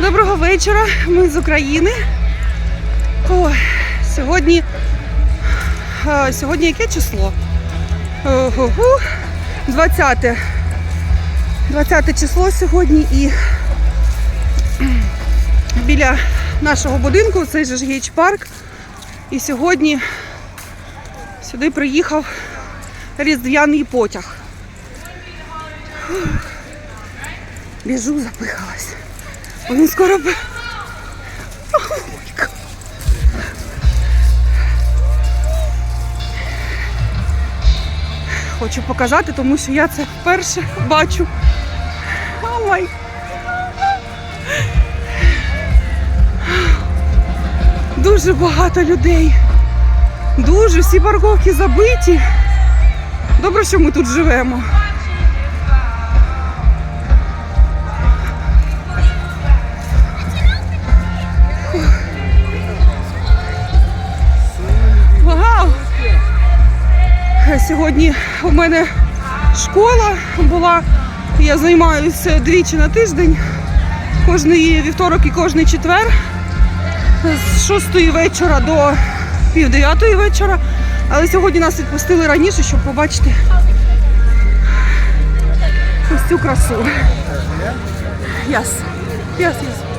Доброго вечора. Ми з України. О, сьогодні. е, Сьогодні яке число? Ого-гу. 20. 20 число сьогодні і біля нашого будинку цей же ж Гейч парк. І сьогодні сюди приїхав різдвяний потяг. Біжу, запихалась. Він скоро. б- Хочу показати, тому що я це вперше бачу. О май. Дуже багато людей. Дуже всі парковки забиті. Добре, що ми тут живемо. Сьогодні у мене школа була. Я займаюся двічі на тиждень. Кожний вівторок і кожний четвер. З 6 вечора до пів дев'ятої вечора. Але сьогодні нас відпустили раніше, щоб побачити ось цю красу. Yes. Yes, yes.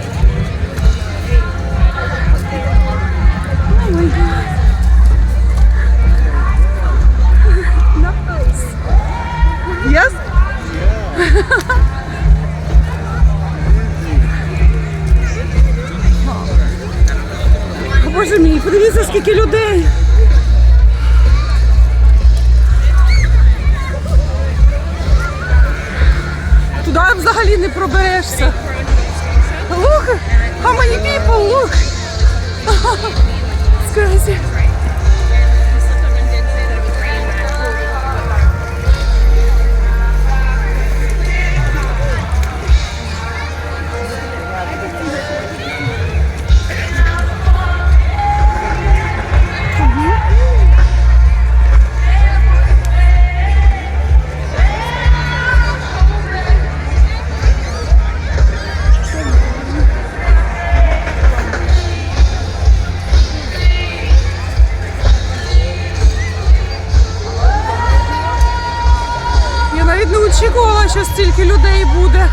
Що стільки людей буде.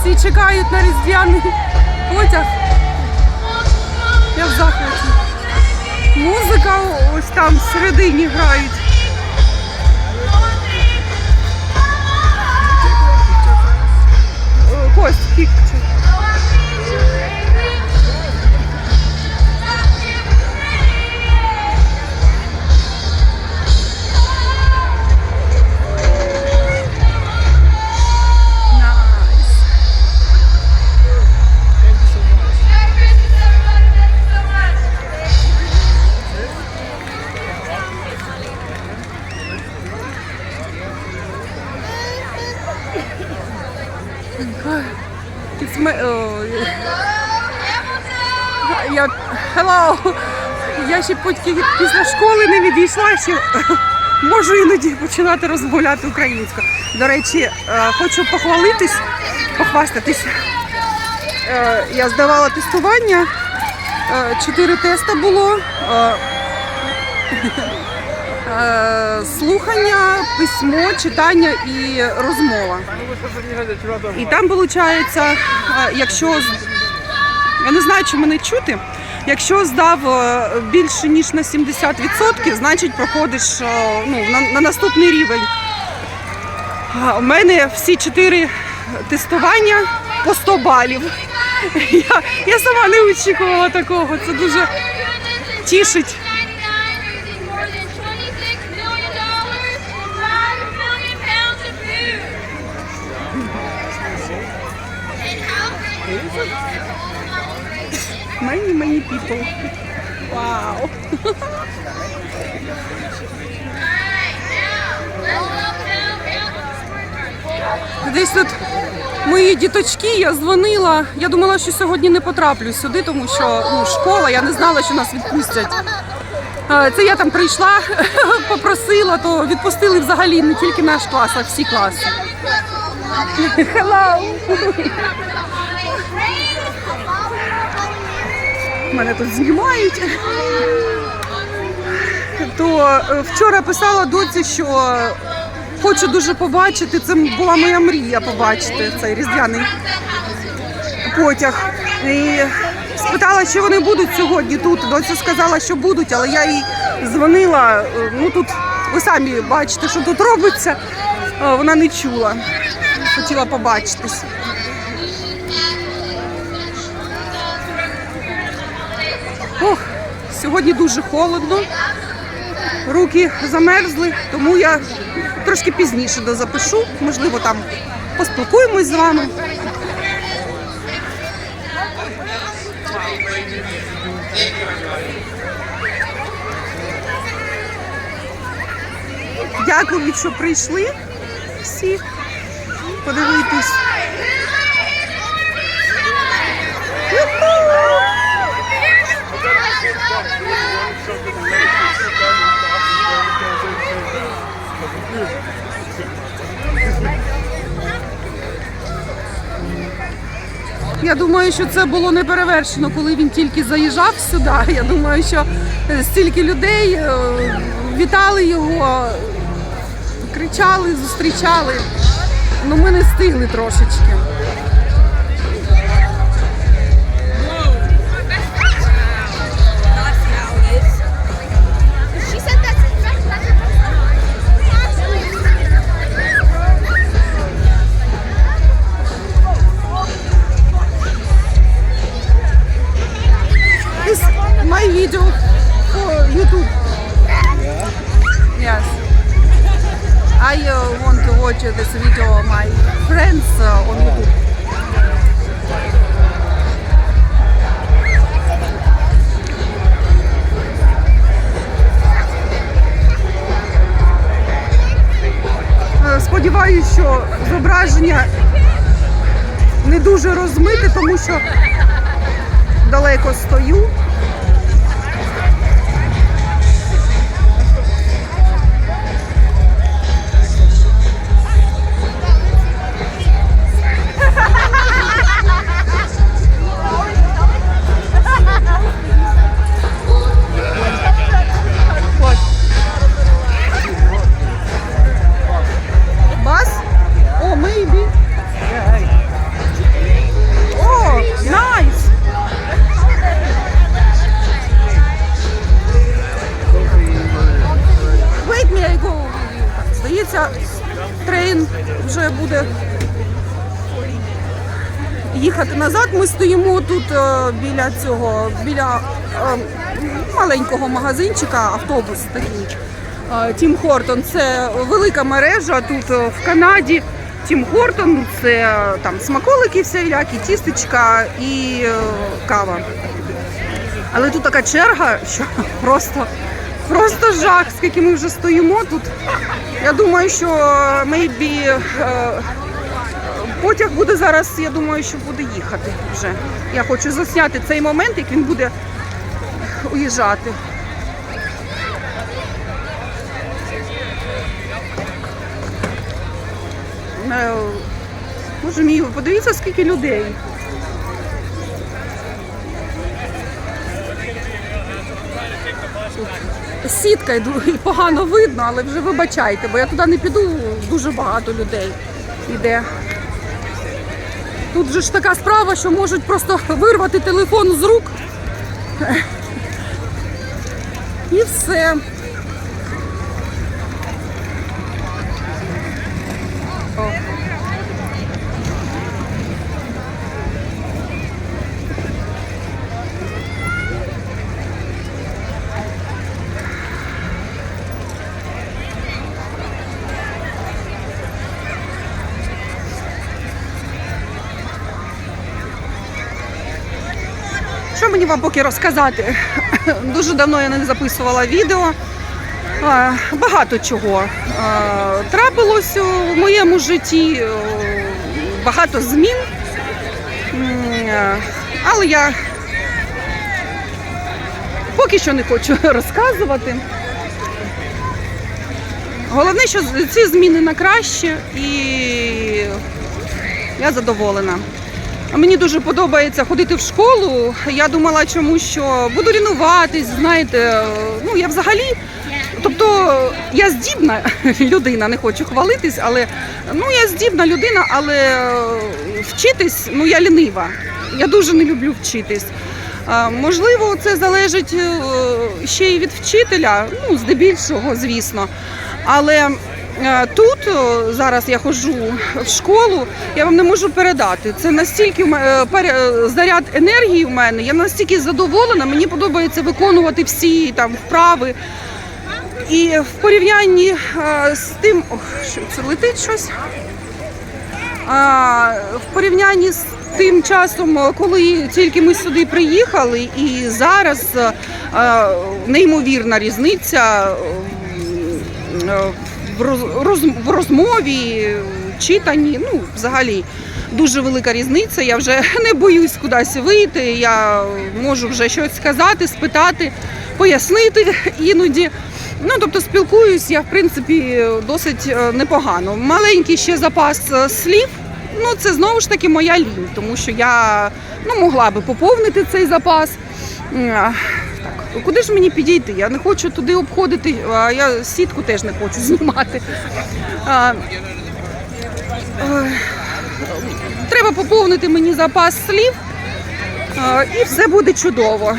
Всі чекають на різдвяний потяг. Я в захваті. Музика ось там всередині грають. О, Кость, picture. Hello. Я ще після школи не відійшла, ще можу іноді починати розмовляти українською. До речі, е, хочу похвалитись, похвастатись. Е, Я здавала тестування, е, чотири теста було. Слухання, письмо, читання і розмова. І там виходить, якщо я не знаю, чи мене чути. Якщо здав е, більше ніж на 70%, значить проходиш е, ну, на, на наступний рівень. У мене всі чотири тестування по 100 балів. Я, я сама не очікувала такого. Це дуже тішить. Many, many people. Вау. Десь тут мої діточки, я дзвонила. Я думала, що сьогодні не потраплю сюди, тому що ну, школа, я не знала, що нас відпустять. Е, Це я там прийшла, попросила, то відпустили взагалі не тільки наш клас, а всі класи. Hello! Мене тут знімають. То е, вчора писала доці, що хочу дуже побачити. Це була моя мрія побачити цей різдвяний потяг. І спитала, чи вони будуть сьогодні тут. Доця сказала, що будуть, але я їй дзвонила. е, Ну тут ви самі бачите, що тут робиться. Е, Вона не чула. Хотіла побачитись. Ох, сьогодні дуже холодно. Руки замерзли, тому я трошки пізніше дозапишу. Можливо, там поспілкуємось з вами. Дякую, що прийшли всі подивитись. Я думаю, що це було неперевершено, коли він тільки заїжджав сюди. Я думаю, що е, стільки людей е, вітали його, кричали, зустрічали. Ну ми не встигли трошечки. This video my friends uh, on YouTube. Е, Сподіваюсь, що зображення не дуже розмите, тому що далеко стою. Тут е, біля цього, біля е, маленького магазинчика, автобус такий. Е, Тім Хортон це велика мережа тут в Канаді. Тім Хортон це там смаколики всілякі, тістечка і кава. Але тут така черга, що просто, просто жах, скільки ми вже стоїмо тут. Я думаю, що maybe, потяг буде зараз, я думаю, що буде їхати вже. Я хочу засняти цей момент, як він буде уїжджати. Е, Боже мій, подивіться, скільки людей. Сітка і погано видно, але вже вибачайте, бо я туди не піду, дуже багато людей йде. Тут же ж така справа, що можуть просто вирвати телефон з рук. І все. Мені вам поки розказати? Дуже давно я не записувала відео. Багато чого трапилось в моєму житті, е, багато змін. Е, Але я поки що не хочу розказувати. Головне, що ці зміни на краще і я задоволена. Мені дуже подобається ходити в школу. Я думала, чому що буду лінуватись, знаєте. Ну я взагалі, тобто я здібна людина, не хочу хвалитись, але ну я здібна людина, але е, вчитись, ну я лінива. Я дуже не люблю вчитись. Можливо, це залежить е, ще й від вчителя, ну здебільшого, звісно. Але тут е, зараз я ходжу в школу, я вам не можу передати. Це настільки е, е, заряд енергії в мене. Я настільки задоволена. Мені подобається виконувати всі там вправи. І в порівнянні з тим, ох, що це летить щось. А, в порівнянні з тим часом, коли тільки ми сюди приїхали, і зараз неймовірна різниця в в розмові, читанні, ну, взагалі. Дуже велика різниця. Я вже не боюсь кудись вийти. Я можу вже щось сказати, спитати, пояснити іноді. Ну, тобто спілкуюсь я, в принципі, досить е, непогано. Маленький ще запас е, слів. Ну, це знову ж таки моя лінь, тому що я ну, могла би поповнити цей запас. Так, куди ж мені підійти? Я не хочу туди обходити, а я сітку теж не хочу знімати. А, Треба поповнити мені запас слів, і все буде чудово.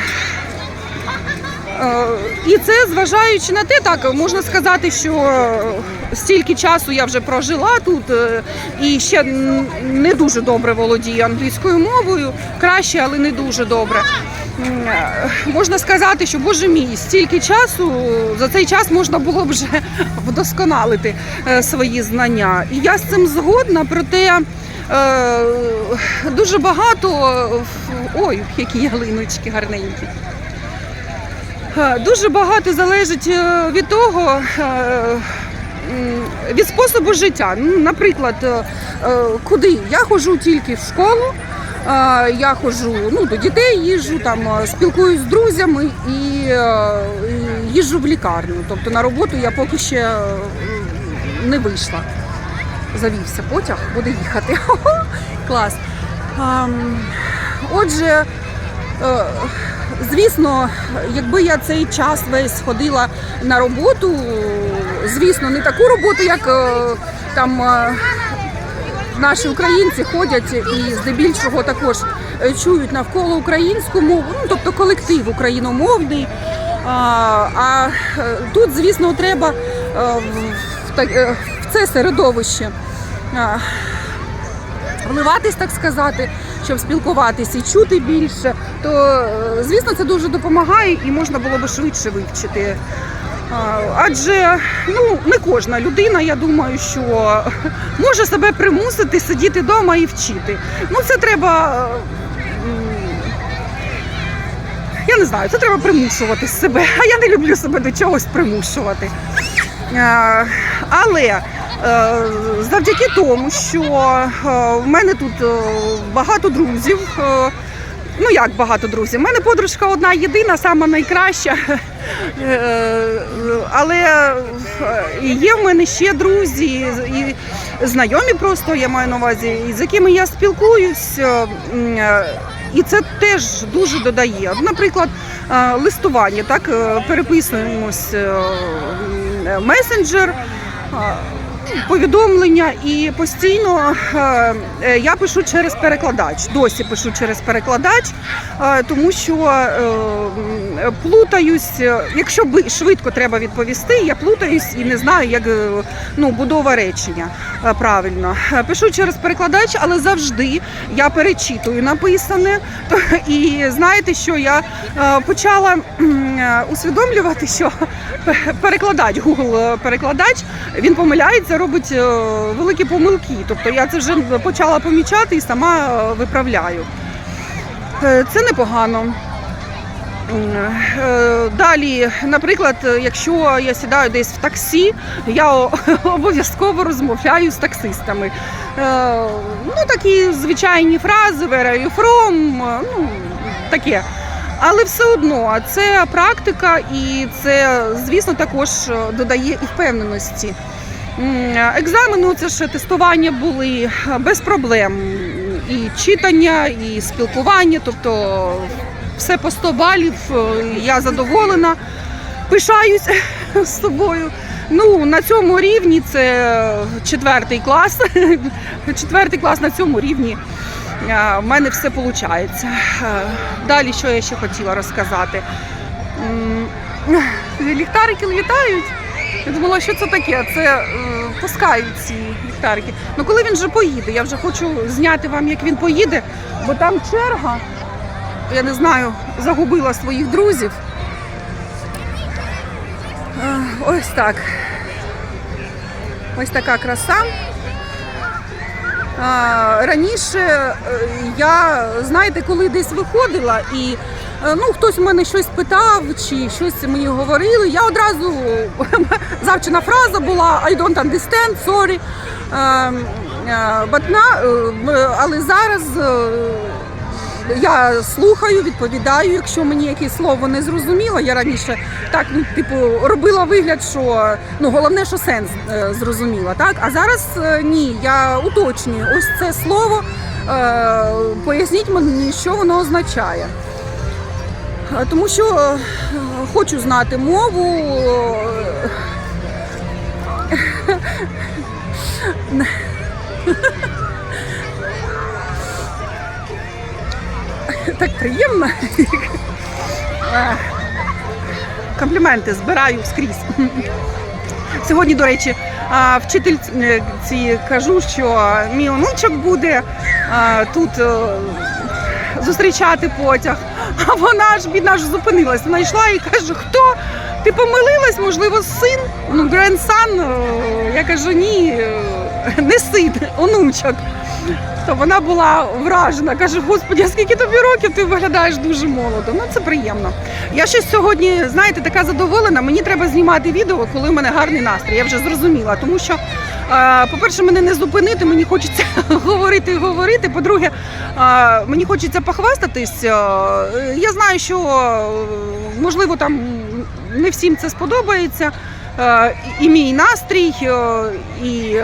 І це зважаючи на те, так можна сказати, що стільки часу я вже прожила тут е, і ще не дуже добре володію англійською мовою, краще, але не дуже добре. Е, Можна сказати, що боже мій, стільки часу за цей час можна було б вже вдосконалити е, свої знання. І я з цим згодна, проте. е, Дуже багато ой, які ялиночки гарненькі. Е, Дуже багато залежить е, від того, е, від способу життя. Наприклад, е, е, куди? Я ходжу тільки в школу, е, я ходжу ну, до дітей, їжджу, там, спілкуюсь з друзями і е, і їжджу в лікарню. Тобто на роботу я поки ще е, не вийшла. Завівся потяг, буде їхати. Клас. Отже, Е, Звісно, якби я цей час весь ходила на роботу, звісно, не таку роботу, як там наші українці ходять і здебільшого також е, чують навколо українську мову, ну тобто колектив україномовний. А, а е, тут, звісно, треба е, в, це середовище. вливатись, так сказати, щоб спілкуватися і чути більше, то звісно це дуже допомагає і можна було би швидше вивчити. Адже ну не кожна людина, я думаю, що може себе примусити сидіти вдома і вчити. Ну це треба. Я не знаю, це треба примушувати себе. А я не люблю себе до чогось примушувати. Але е, завдяки тому, що е, в мене тут е, багато друзів. Ну як багато друзів? У мене подружка одна єдина, сама найкраща. Е, Але е, є в мене ще друзі, і знайомі просто я маю на увазі, з якими я спілкуюсь. е, І це теж дуже додає. Наприклад, листування, так переписуємось месенджер. Повідомлення і постійно е, е, я пишу через перекладач. Досі пишу через перекладач, е, тому що плутаюсь. е, Якщо швидко треба відповісти, я плутаюсь і не знаю, як е, ну, будова речення е, правильно. Е, Пишу через перекладач, але завжди я перечитую написане. І знаєте, що я е, почала е, усвідомлювати, що перекладач, Google перекладач, він помиляється, робить е, великі помилки. Тобто я це вже почала помічати і сама е, виправляю. Е, Це непогано. Е, Далі, наприклад, якщо я сідаю десь в таксі, я обов'язково розмовляю з таксистами. Е, Ну, такі звичайні фрази, where are you from, ну, таке. Але все одно це практика, і це, звісно, також додає і впевненості. М, Екзамени, це ж тестування були без проблем. і читання, і спілкування, тобто все по 100 балів. Е, Я задоволена, пишаюсь з собою. Ну, на цьому рівні це четвертий клас. Четвертий клас на цьому рівні. е, В мене все виходить. Далі, що я ще хотіла розказати. Ліхтарики літають. Я думала, що це таке? Це е, пускають ці ліхтарики. Ну коли він вже поїде, я вже хочу зняти вам, як він поїде, бо там черга. Я не знаю, загубила своїх друзів. Е, Ось так. Ось така краса. Раніше е, я, знаєте, коли десь виходила і е, ну, хтось в мене щось питав чи щось мені говорили, я одразу завчена фраза була I don't understand, sorry. Ем, But now, але зараз я слухаю, відповідаю, якщо мені якесь слово не зрозуміло. Я раніше так ну, типу робила вигляд, що ну головне, що сенс е, зрозуміла. Так, а зараз е, ні, я уточнюю ось це слово. Е, поясніть мені, що воно означає. Е, Тому що е, хочу знати мову. Так приємно. Компліменти збираю скрізь. Сьогодні, до речі, вчительці кажу, що мій онучок буде тут е, зустрічати потяг. А вона ж бідна ж зупинилась. Вона йшла і каже, хто? Ти помилилась, можливо, син? Ну, grandson. Е, Я кажу, ні, е, не син, онучок. То вона була вражена. Каже, господи, а скільки тобі років ти виглядаєш дуже молодо. Ну це приємно. Я щось сьогодні, знаєте, така задоволена. Мені треба знімати відео, коли в мене гарний настрій. Я вже зрозуміла. Тому що, е, по-перше, мене не зупинити, мені хочеться говорити і говорити. По-друге, е, мені хочеться похвастатись. Е, Я знаю, що можливо там не всім це сподобається. І мій настрій, і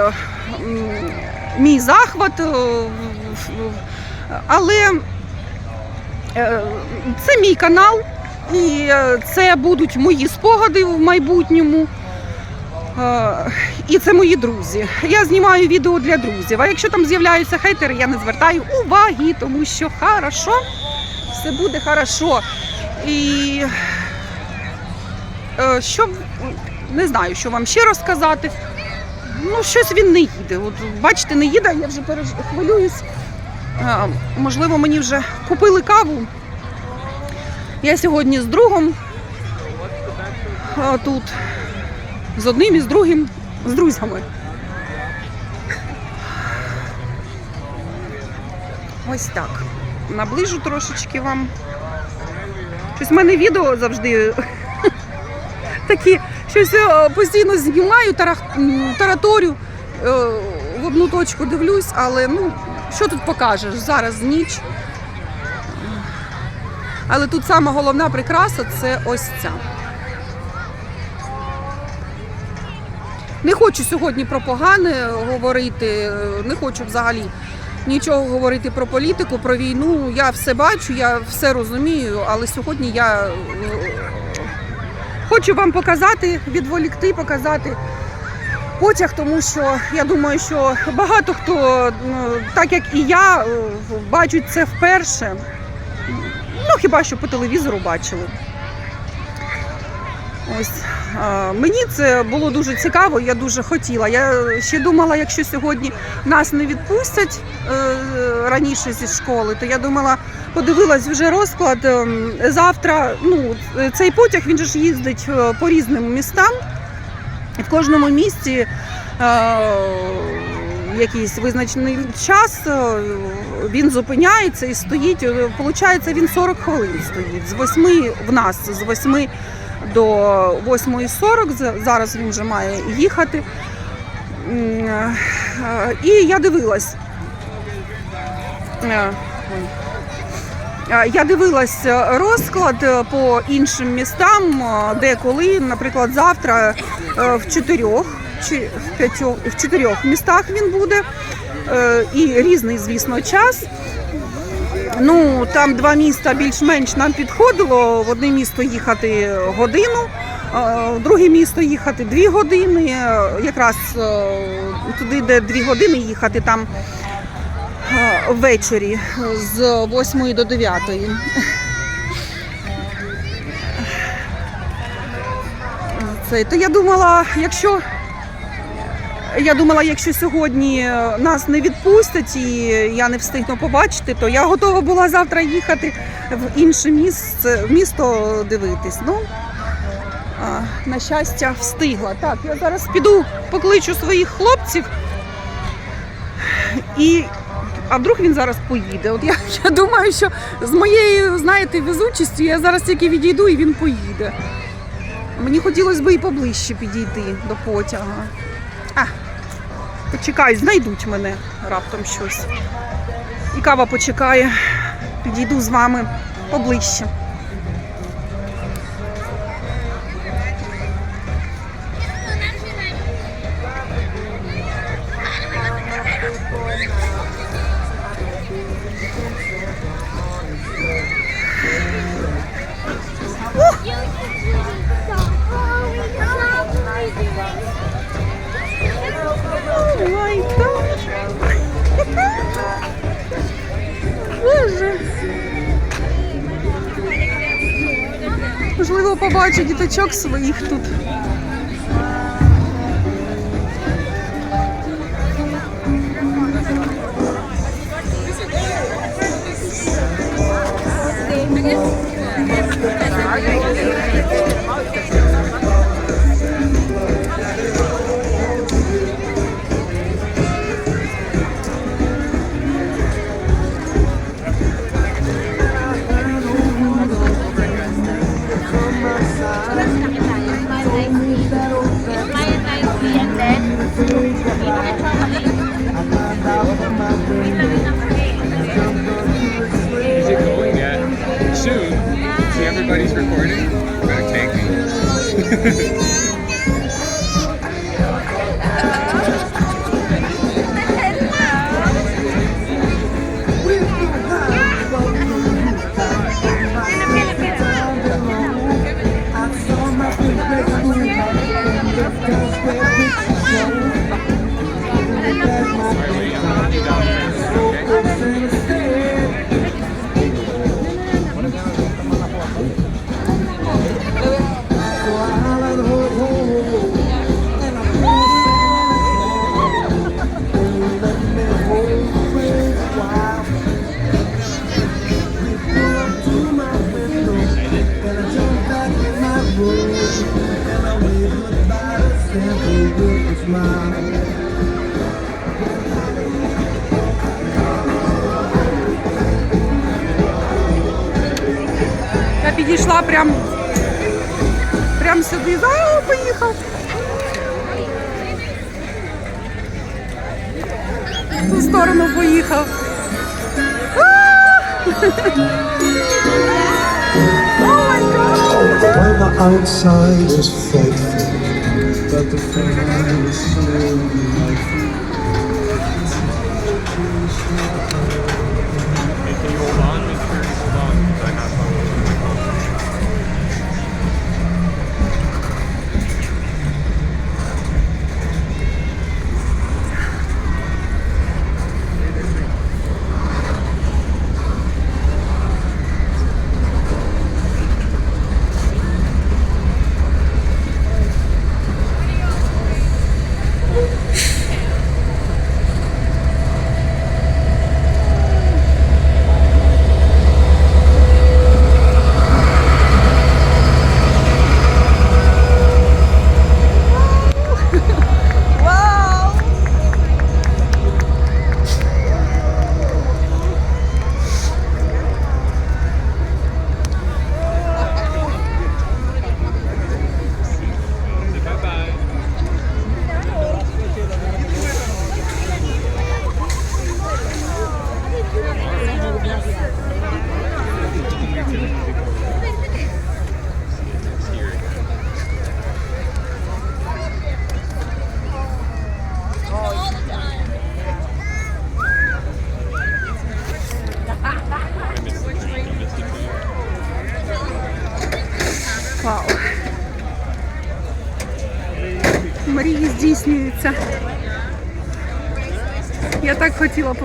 мій захват. е, Але е, це мій канал, і е, це будуть мої спогади в майбутньому. І це мої друзі. Я знімаю відео для друзів. А якщо там з'являються хейтери, я не звертаю уваги, тому що хорошо, все буде хорошо. І що не знаю, що вам ще розказати. Ну, щось він не їде. От бачите, не їде, я вже переж... хвилююсь. А, можливо, мені вже купили каву. Я сьогодні з другом а, тут, з одним і з другим, з друзями. Ось так. Наближу трошечки вам. Щось в мене відео завжди такі, щось е, постійно знімаю, тараторю, е, в одну точку дивлюсь, але ну, що тут покажеш? Зараз ніч. Але тут сама головна прикраса це ось ця. Не хочу сьогодні про погане говорити, е, не хочу взагалі нічого говорити про політику, про війну. Я все бачу, я все розумію, але сьогодні я хочу вам показати, відволікти, показати потяг, тому що я думаю, що багато хто, ну, так як і я, е, бачать це вперше. Ну, хіба що по телевізору бачили. Ось мені це було дуже цікаво, я дуже хотіла. Я ще думала, якщо сьогодні нас не відпустять е, раніше зі школи, то я думала, подивилась вже розклад. ем, Завтра ну, цей потяг він же ж їздить е, по різним містам. В кожному місті е, якийсь визначений час е, він зупиняється і стоїть. е, Получається, він 40 хвилин стоїть. З 8 в нас з 8 до 8.40. Зараз він вже має їхати. І я дивилась. Е, Я дивилась е, розклад е, по іншим містам, де коли, наприклад, завтра в чотирьох чи в п'ятьох в чотирьох містах він буде. і різний, звісно, час. Ну, там два міста більш-менш нам підходило. В одне місто їхати годину, в друге місто їхати дві години. Якраз туди, де дві години їхати, там ввечері з 8 до 9. Це, то я думала, якщо я думала, якщо сьогодні нас не відпустять і я не встигну побачити, то я готова була завтра їхати в інше місце, в місто дивитись. Ну, на щастя, встигла. Так, я зараз піду покличу своїх хлопців. І, а вдруг він зараз поїде. От я, я думаю, що з моєю, знаєте, везучістю я зараз тільки відійду і він поїде. Мені хотілося б і поближче підійти до потяга. А, почекай, знайдуть мене раптом щось. І кава почекає. Підійду з вами поближче. Побачу діточок своїх тут. The outside is faithful, but the family is hold on,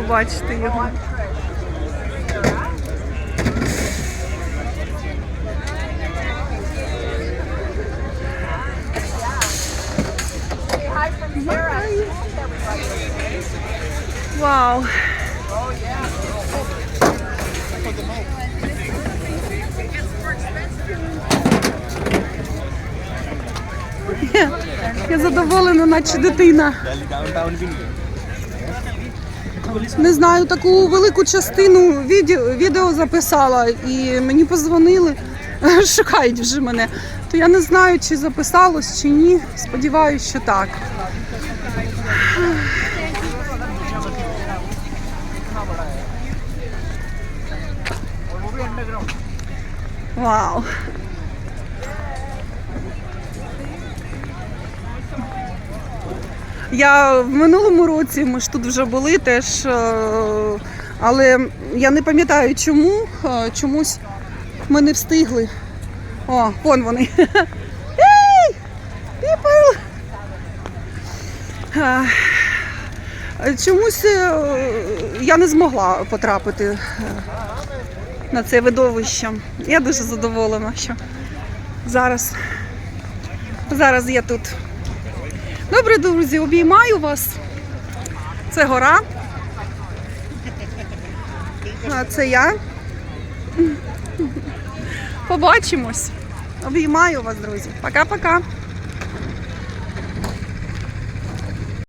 побачити його. Вау. Я, задоволена, наче дитина. Не знаю, таку велику частину відео, записала і мені позвонили, шукають вже мене. То я не знаю, чи записалось, чи ні. Сподіваюся, що так. Вау. Я в минулому році ми ж тут вже були теж, е, але я не пам'ятаю чому. е, Чомусь ми не встигли. О, вон вони. Ей! People! Е, Чомусь я не змогла потрапити на це видовище. Я дуже задоволена, що зараз, зараз я тут. Добре, друзі, обіймаю вас. Це гора. А це я. Побачимось. Обіймаю вас, друзі. Пока-пока.